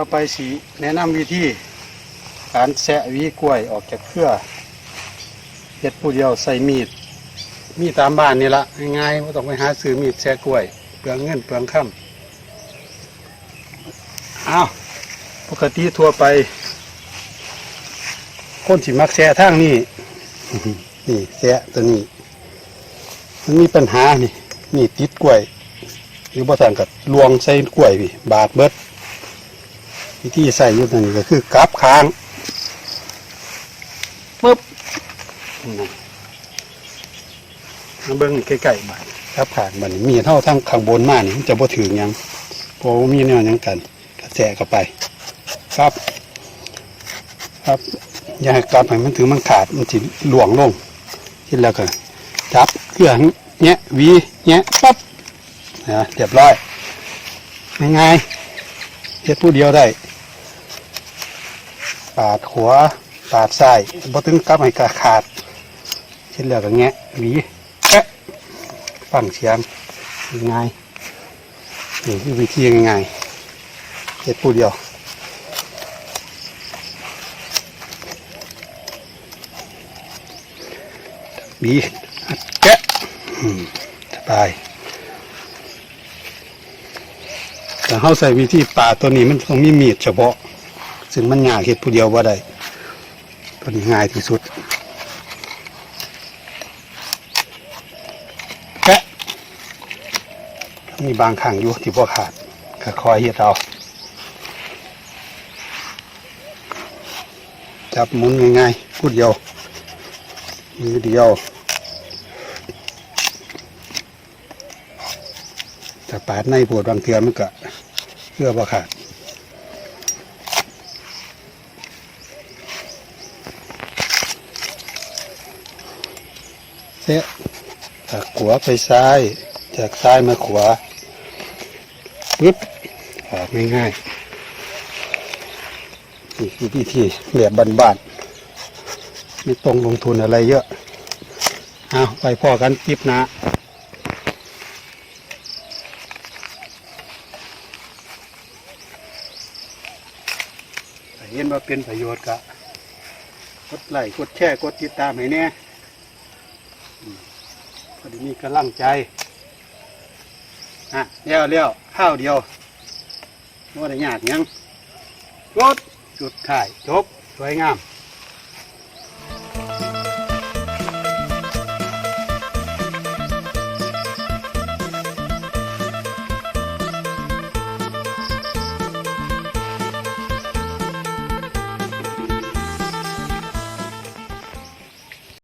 ต่อไปสีแนะนำวิธีการแสะวีกล้วยออกจากเครือเฮ็ดผู้เดียวใส่มีด มีดตามบ้านนี่ละง่ายๆไม่ต้องไปหาซื้อมีดแสะกล้วย เปลืองเงินเปลืองค่ำอ้าวปกติทั่วไป คนที่มักแสะทางนี้นี่แสะตัวนี้ มันมีปัญหานี่นี่ติดกล้วยหรือบ่ทางกับลวงใส่กล้วยพี่บาดเบิด วิธีใส่อยุทธนี่ก็คือกราบค้างปึ๊บนี่มาเบิ้งใกล้ๆบ้านกราบค้างบ้านนี้มีเท่าทั้งข้างบนมานี่มันจะบ่ถึงหยังเพราะว่ามีแนวหยังกันกระแจเข้าไป ครับ ครับอย่าให้กลับให้มันถึงมันขาดมันสิหลวงลงทีแล้วก็จับเครื่องเนี้ยหวีเนี้ยปั๊บนะเรียบร้อยง่ายๆเฮ็ดผู้เดียวได้ ปาดขวาปาดซ้ายบ่ถึงกับให้กาขาดเช่นแล้วก็แงะหวีแอะฟังเสียงง่ายๆนี่คือวิธีง่ายๆเฮ็ดผู้เดียวบีแกะสบายแต่เขาใส่วิธีป่าตัวนี้มันต้องมีมีดเฉพาะ ซึ่งมันยากเห็ดผู้เดียวว่าได้ตัวนี้ง่ายที่สุดแกะมีบางขังอยู่ที่พวกขาดก็คอยเห็ดเอาจับหมุนง่ายๆพูดเดียวมือเดียวถ้าปาดในปวดบางเทือมันก็เพื่อบ่ขาด เสียจากขวาไปซ้าย จากซ้ายมาขวาปึ๊บออกง่ายๆนี่คือวิธีแบบบ้านๆไม่ต้องลงทุนอะไรเยอะ เอาไปพ่อกันคลิปนะเห็นว่าเป็นประโยชน์กะกดไลค์กดแชร์กดติดตามให้แน่ พอดีมีกำลังใจอะเลี้ยวเลี้ยวข้าวเดียวว่าได้ยากยังรดจุดถ่ายจบ สวยงาม